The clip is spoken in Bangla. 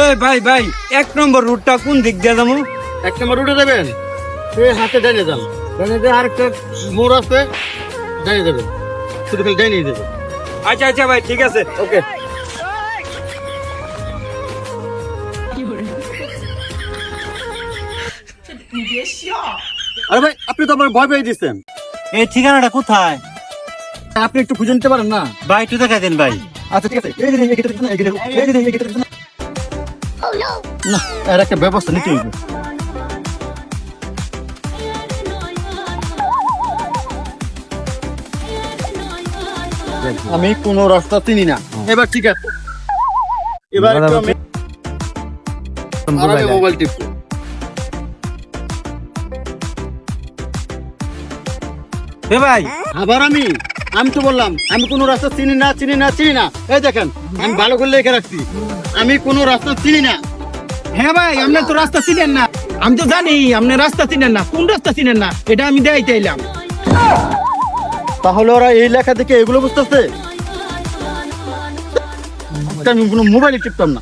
এই ভাই ভাই এক নম্বর রুটটা কোন দিক দিয়ে যাব এক নম্বর রুটে দেবেন সে হাতে ডাইনে যান ডাইনে দিয়ে আরেকটা মোড় আছে ডাইনে দেবেন শুধু খালি ডাইনে দেবেন আচ্ছা আচ্ছা ভাই ঠিক আছে ওকে আরে ভাই আপনি তো আমার ভয় পেয়ে দিচ্ছেন এই ঠিকানাটা কোথায় আপনি একটু খুঁজে নিতে পারেন না ভাই একটু দেখা দেন ভাই আচ্ছা ঠিক আছে না এর একটা ব্যবস্থা নিতে হইবে আমি কোনো রাস্তা চিনি না এবার ঠিক আছে এবার একটু আমি আর আমি মোবাইল টিপবো এ ভাই আবার আমি আমি তো বললাম? আমি কোনো রাস্তা চিনি না চিনি না চিনি না। এই দেখেন, আমি ভালো করে লিখে রাখছি। আমি কোনো রাস্তা চিনি না। হ্যাঁ ভাই, আপনি তো রাস্তা চিনেন না। আমি তো জানি আপনি রাস্তা চিনেন না। কোন রাস্তা চিনেন না? এটা আমি দেখাইতে এলাম। তাহলে ওরা এই লেখা দেখে এগুলো বুঝতেছে? আমি কোনো মোবাইলে টিপতাম না।